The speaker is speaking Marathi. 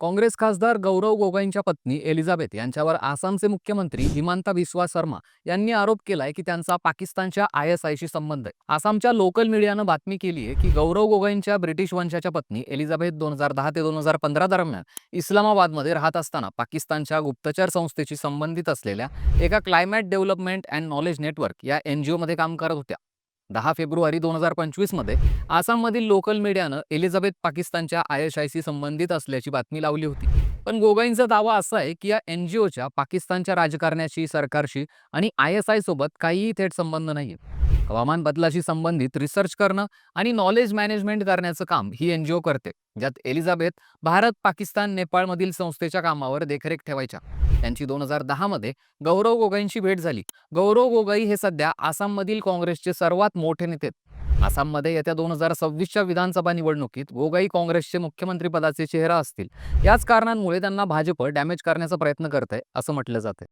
काँग्रेस खासदार गौरव गोगाईंच्या पत्नी एलिझाबेथ यांच्यावर आसामचे मुख्यमंत्री हिमांता बिस्वा शर्मा यांनी आरोप केलाय की त्यांचा पाकिस्तानच्या आय एस आयशी संबंध आहे. आसामच्या लोकल मीडियानं बातमी केली आहे की गौरव गोगाईंच्या ब्रिटिश वंशाच्या पत्नी एलिझाबेथ दोन हजार दहा ते दोन हजार पंधरा दरम्यान इस्लामाबादमध्ये राहत असताना पाकिस्तानच्या गुप्तचर संस्थेशी संबंधित असलेल्या एका climate development and knowledge network या एनजीओमध्ये काम करत होत्या. दहा फेब्रुवारी दोन हजार पंचवीसमध्ये आसाममधील लोकल मीडियानं एलिझाबेथ पाकिस्तानच्या आय एस आयशी संबंधित असल्याची बातमी लावली होती. पण गोगाईंचा दावा असा आहे की या एन जी ओच्या पाकिस्तानच्या राजकारण्याशी सरकारशी आणि आय एस आय सोबत काहीही थेट संबंध नाही हवामान बदलाशी संबंधित रिसर्च करणं आणि नॉलेज मॅनेजमेंट करण्याचं काम ही एन जी ओ करते ज्यात एलिझाबेथ भारत पाकिस्तान नेपाळमधील संस्थेच्या कामावर देखरेख ठेवायच्या. त्यांची दोन हजार दहामध्ये गौरव गोगाईंची भेट झाली. गौरव गोगाई हे सध्या आसाममधील काँग्रेसचे सर्वात मोठे नेते आहेत. आसाममध्ये येत्या दोन हजार सव्वीसच्या विधानसभा निवडणुकीत गोगाई काँग्रेसचे मुख्यमंत्री पदाचे चेहरा असतील. याच कारणांमुळे त्यांना भाजप डॅमेज करण्याचा प्रयत्न करत आहे असं म्हटलं जाते